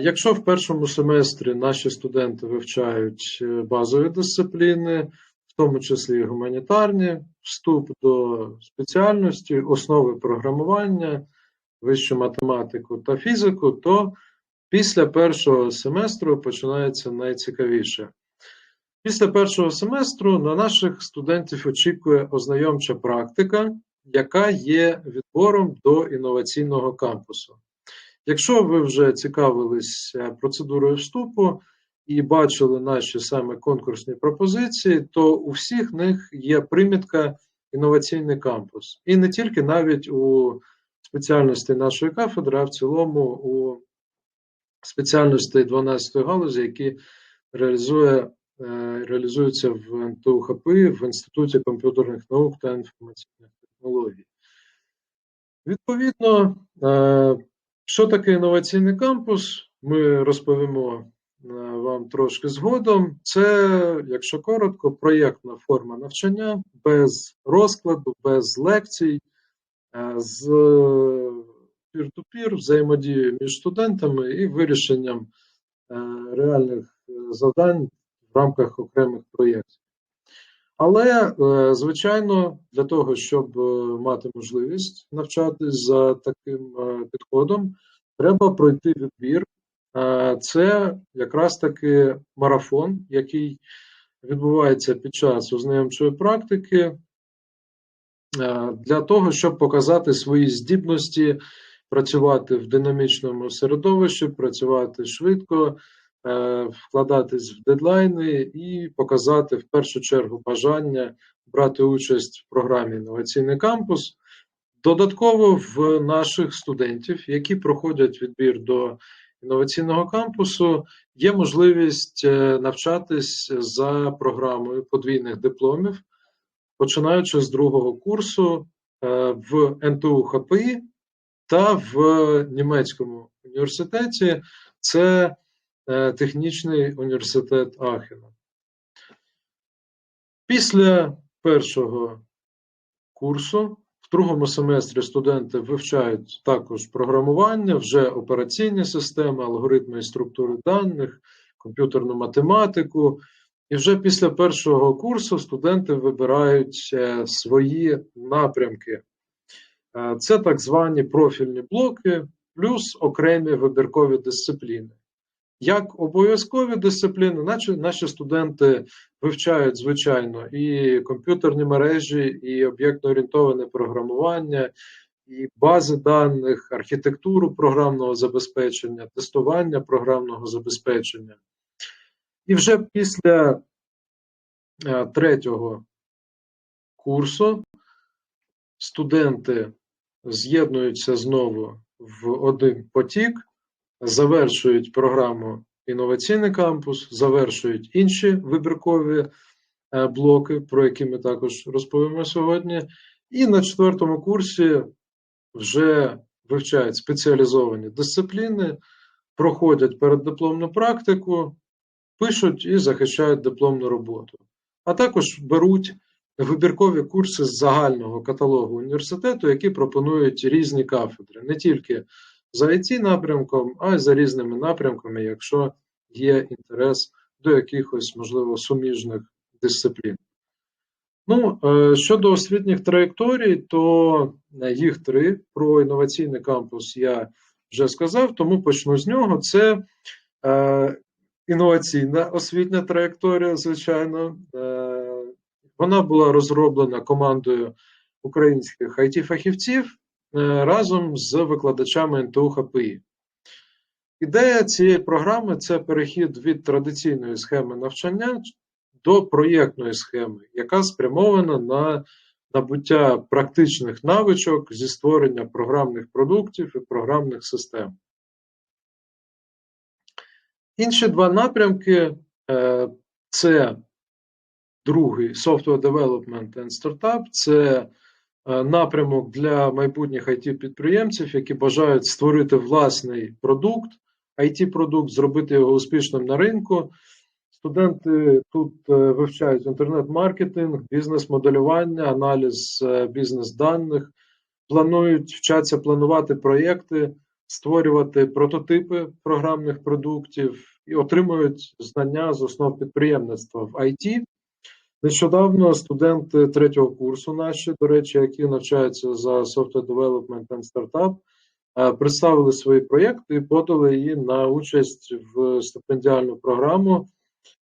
Якщо в першому семестрі наші студенти вивчають е, базові дисципліни, в тому числі гуманітарні, вступ до спеціальності, основи програмування, вищу математику та фізику, то після першого семестру починається найцікавіше. Після першого семестру на наших студентів очікує ознайомча практика, яка є відбором до інноваційного кампусу. Якщо ви вже цікавились процедурою вступу і бачили наші саме конкурсні пропозиції, то у всіх них є примітка інноваційний кампус. І не тільки навіть у спеціальності нашої кафедри, а в цілому у спеціальності 12 галузі, які реалізує, е, реалізуються в НТУ ХПИ, в Інституті комп'ютерних наук та інформаційних технологій. Відповідно, е, що таке інноваційний кампус? Ми розповімо е, вам трошки згодом. Це, якщо коротко, проєктна форма навчання без розкладу, без лекцій, е, з пір-ту-пір, взаємодією між студентами і вирішенням е, реальних завдань в рамках окремих проєктів. Але, звичайно, для того, щоб мати можливість навчатись за таким підходом, треба пройти відбір. Це якраз таки марафон, який відбувається під час ознайомчої практики, для того, щоб показати свої здібності, працювати в динамічному середовищі, працювати швидко, вкладатись в дедлайни і показати в першу чергу бажання брати участь в програмі Інноваційний кампус. Додатково в наших студентів, які проходять відбір до інноваційного кампусу, є можливість е, навчатись за програмою подвійних дипломів, починаючи з другого курсу е, в НТУ ХПІ та в німецькому університеті. Це е, технічний університет Ахена. Після першого курсу в другому семестрі студенти вивчають також програмування, вже операційні системи, алгоритми і структури даних, комп'ютерну математику. І вже після першого курсу студенти вибирають е, свої напрямки. Е, це так звані профільні блоки, плюс окремі вибіркові дисципліни. Як обов'язкові дисципліни, наче наші студенти вивчають, звичайно, і комп'ютерні мережі, і об'єктно орієнтоване програмування, і бази даних, архітектуру програмного забезпечення, тестування програмного забезпечення. І вже після е, третього курсу студенти з'єднуються знову в один потік завершують програму інноваційний кампус, завершують інші вибіркові е, блоки, про які ми також розповімо сьогодні. І на четвертому курсі вже вивчають спеціалізовані дисципліни, проходять переддипломну практику, пишуть і захищають дипломну роботу. А також беруть вибіркові курси з загального каталогу університету, які пропонують різні кафедри, не тільки за it напрямком, а й за різними напрямками, якщо є інтерес до якихось, можливо, суміжних дисциплін. Ну, е, щодо освітніх траєкторій, то їх три. Про інноваційний кампус я вже сказав, тому почну з нього. Це е, інноваційна освітня траєкторія, звичайно. Е, Вона була розроблена командою українських it фахівців Е, разом з викладачами НТУ ХПІ. Ідея цієї програми це перехід від традиційної схеми навчання до проєктної схеми, яка спрямована на набуття практичних навичок зі створення програмних продуктів і програмних систем. Інші два напрямки е, це другий Software Development and Startup, це Е, напрямок для майбутніх it підприємців, які бажають створити власний продукт, it продукт зробити його успішним на ринку. Студенти тут е, вивчають інтернет-маркетинг, бізнес-моделювання, аналіз е, бізнес-даних, планують вчаться планувати проєкти, створювати прототипи програмних продуктів і отримують знання з основ підприємництва в IT. Нещодавно студенти третього курсу, наші, до речі, які навчаються за Software Development and Startup, е, представили свої проєкти і подали її на участь в стипендіальну програму.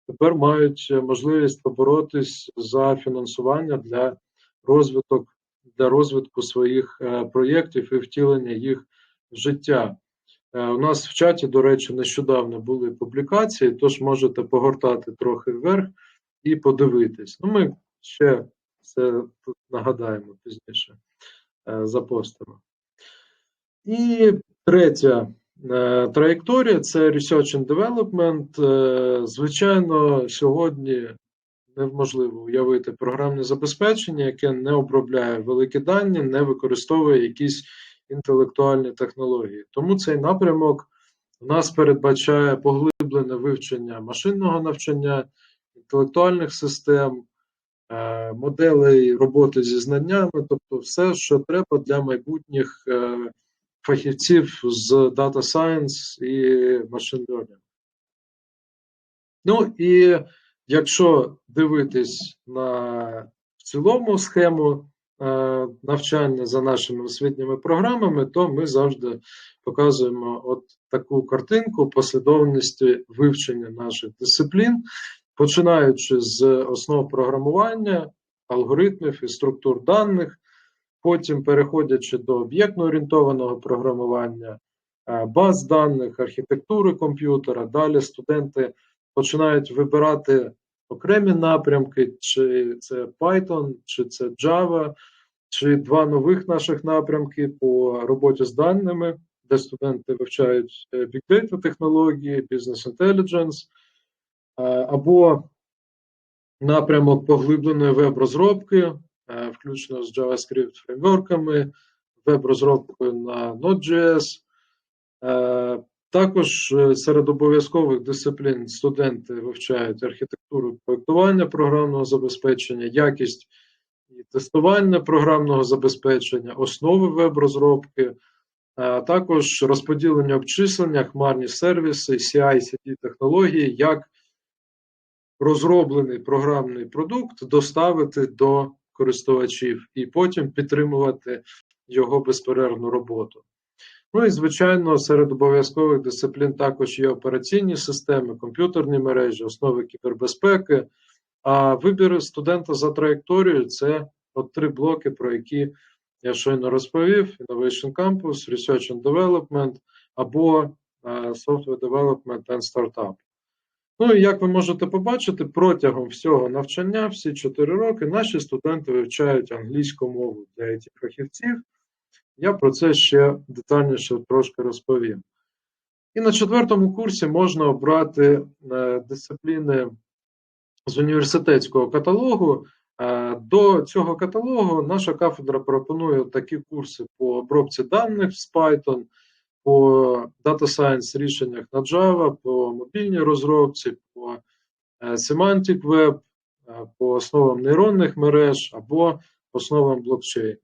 Тепер мають можливість поборотись за фінансування для розвиток для розвитку своїх е, проєктів і втілення їх в життя. Е, у нас в чаті, до речі, нещодавно були публікації, тож можете погортати трохи вверх і подивитись. Ну, Ми ще це нагадаємо пізніше, е, запостимо. І третя траєкторія це Research and Development. Звичайно, сьогодні неможливо уявити програмне забезпечення, яке не обробляє великі дані, не використовує якісь інтелектуальні технології. Тому цей напрямок у нас передбачає поглиблене вивчення машинного навчання, інтелектуальних систем, е, моделей роботи зі знаннями, тобто все, що треба для майбутніх е, фахівців з Data Science і Machine Learning. Ну і Якщо дивитись на в цілому схему е, навчання за нашими освітніми програмами, то ми завжди показуємо от таку картинку послідовності вивчення наших дисциплін, починаючи з основ програмування, алгоритмів і структур даних, потім переходячи до об'єктно орієнтованого програмування, е, баз даних, архітектури комп'ютера, далі студенти починають вибирати окремі напрямки, чи це Python, чи це Java, чи два нових наших напрямки по роботі з даними, де студенти вивчають е, Big Data технології, Business Intelligence, або напрямок поглибленої веб-розробки, е, включно з JavaScript фреймворками, веб-розробкою на Node.js. Е, також е, серед обов'язкових дисциплін студенти вивчають архітектуру проєктування програмного забезпечення, якість і тестування програмного забезпечення, основи веб-розробки, а також розподілення обчислення, хмарні сервіси, CI-CD технології, як розроблений програмний продукт доставити до користувачів і потім підтримувати його безперервну роботу. Ну і, звичайно, серед обов'язкових дисциплін також є операційні системи, комп'ютерні мережі, основи кібербезпеки. А вибір студента за траєкторією це от три блоки, про які я щойно розповів: Innovation Campus, Research and Development або Software Development and Startup. Ну і як ви можете побачити, протягом всього навчання, всі чотири роки, наші студенти вивчають англійську мову для it фахівців. Я про це ще детальніше трошки розповім. І на четвертому курсі можна обрати е, дисципліни з університетського каталогу. Е, до цього каталогу наша кафедра пропонує такі курси по обробці даних з Python, по Data Science рішеннях на Java, по мобільній розробці, по е, Semantic Web, по основам нейронних мереж або основам блокчейн.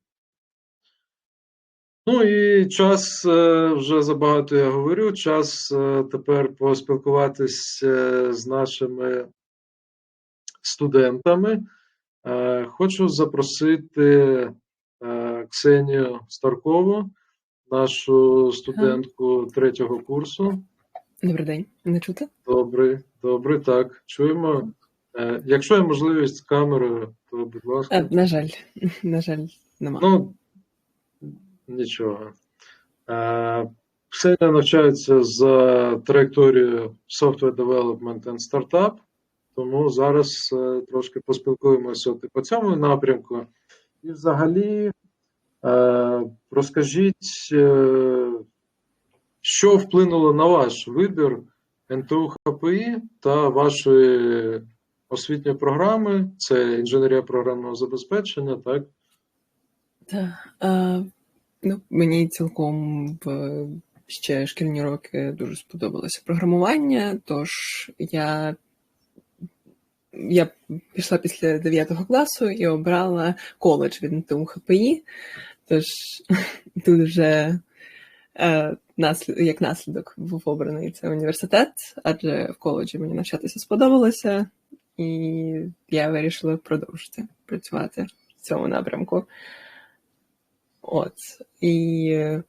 Ну і час е, вже забагато я говорю. Час е, тепер поспілкуватися е, з нашими студентами. Хочу запросити Ксенію Старкову, нашу студентку третього курсу. Добрий день, не чути? Добрий, добрий, так. Чуємо. Якщо є можливість з камерою, то будь ласка. На жаль, на жаль, нема. Ну, Нічого. Ксенія навчається за траєкторією Software Development and Startup, тому зараз е, трошки поспілкуємося по цьому напрямку. І взагалі е, розкажіть, е, що вплинуло на ваш вибір НТУ ХПІ та вашої освітньої програми, це інженерія програмного забезпечення, так? Так. Ну, мені цілком в ще шкільні роки дуже сподобалося програмування, тож я я пішла після 9 класу і обрала коледж від НТУ ХПІ, тож тут вже Е, наслід, як наслідок був обраний цей університет, адже в коледжі мені навчатися сподобалося, і я вирішила продовжити працювати в цьому напрямку. От. І е,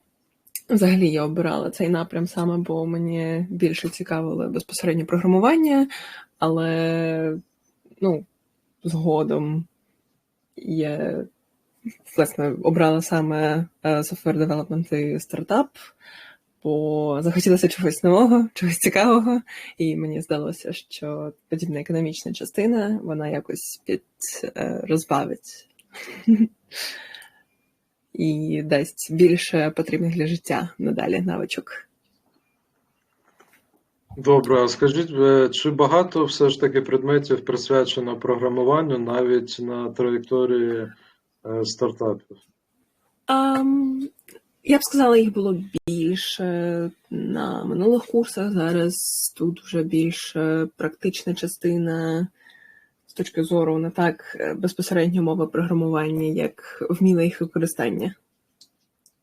взагалі я обирала цей напрям саме, бо мені більше цікавило безпосередньо програмування, але ну, згодом я власне обрала саме е, software development і стартап, бо захотілося чогось нового, чогось цікавого, і мені здалося, що подібна економічна частина вона якось під е, розбавить і дасть більше потрібних для життя надалі навичок. Добре, а скажіть, е, чи багато все ж таки предметів присвячено програмуванню навіть на траєкторії е, стартапів? Um, я б сказала, їх було більше на минулих курсах. Зараз тут вже більше практична частина з точки зору не так е, безпосередньо мови програмування, як вміле їх використання.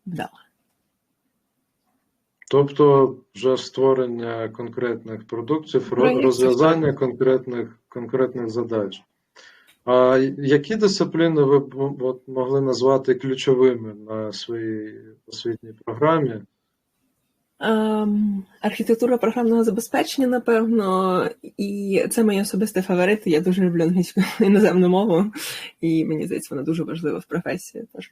Вдала. Тобто вже створення конкретних продуктів, ро- розв'язання конкретних, конкретних задач. А які дисципліни ви б от могли назвати ключовими на своїй освітній програмі? Ем, архітектура програмного забезпечення, напевно, і це мої особисті фаворити. Я дуже люблю англійську іноземну мову, і мені здається, вона дуже важлива в професії. Тож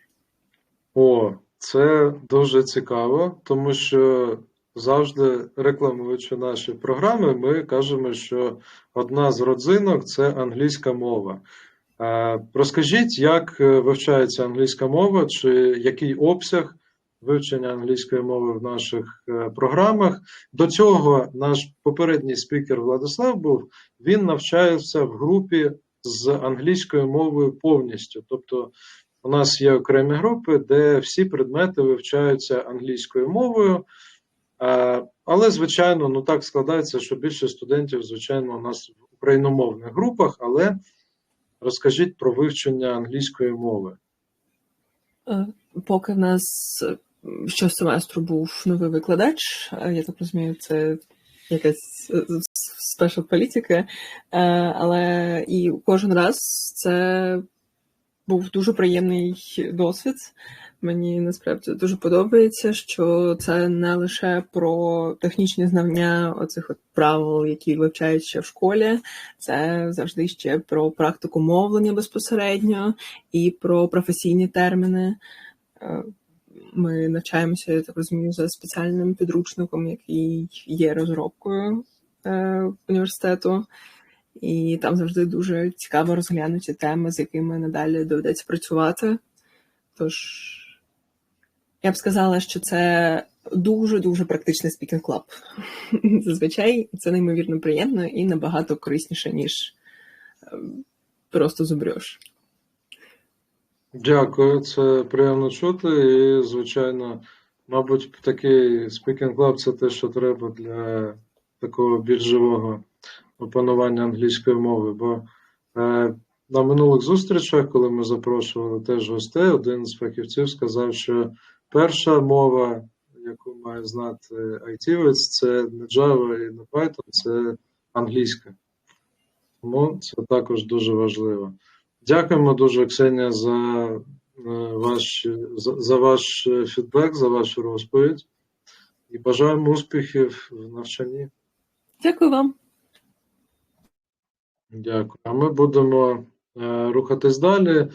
О, це дуже цікаво, тому що завжди рекламуючи наші програми, ми кажемо, що одна з родзинок це англійська мова. Е, Розкажіть, як е, вивчається англійська мова, чи який обсяг вивчення англійської мови в наших е, програмах? До цього наш попередній спікер Владислав був, він навчається в групі з англійською мовою повністю. Тобто у нас є окремі групи, де всі предмети вивчаються англійською мовою. Е, Але, звичайно, ну так складається, що більше студентів, звичайно, у нас в україномовних групах, але розкажіть про вивчення англійської мови. Е, Поки в нас е, щосеместру був новий викладач, е, я так розумію, це якась е, спешл політика, е, але і кожен раз це був дуже приємний досвід. Мені насправді дуже подобається, що це не лише про технічні знання оцих от правил, які вивчають ще в школі, це завжди ще про практику мовлення безпосередньо і про професійні терміни. Е, Ми навчаємося, я так розумію, за спеціальним підручником, який є розробкою е, університету, і там завжди дуже цікаво розглянуті теми, з якими надалі доведеться працювати. Тож я б сказала, що це дуже-дуже практичний спікінг клаб. Зазвичай це неймовірно приємно і набагато корисніше, ніж е, просто зубрьош. Дякую, це приємно чути. І, звичайно, мабуть, такий спікінг клаб це те, що треба для такого більш живого опанування англійської мови. Бо е, на минулих зустрічах, коли ми запрошували теж гостей, один з фахівців сказав, що перша мова, яку має знати айтівець, це не Java і не Python, це англійська. Тому це також дуже важливо. Дякуємо дуже, Ксенія, за е, ваш, за, ваш фідбек, за вашу розповідь. І бажаємо успіхів в навчанні. Дякую вам. Дякую. А ми будемо е, рухатись далі.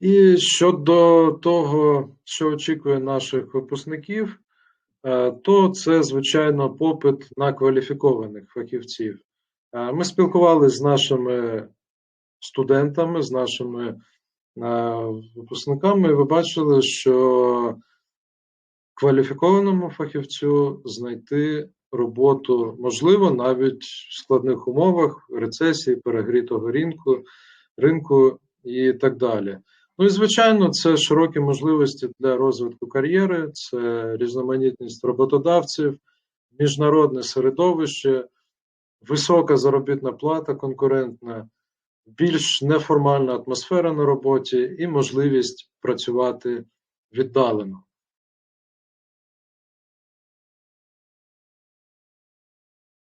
І щодо того, що очікує наших випускників, е, то це, звичайно, попит на кваліфікованих фахівців. Е, ми спілкувалися з нашими студентами, з нашими е, випускниками, і ви бачили, що кваліфікованому фахівцю знайти роботу можливо навіть в складних умовах рецесії, перегрітого ринку, ринку і так далі. Ну і звичайно, це широкі можливості для розвитку кар'єри, це різноманітність роботодавців, міжнародне середовище, висока заробітна плата конкурентна, більш неформальна атмосфера на роботі і можливість працювати віддалено.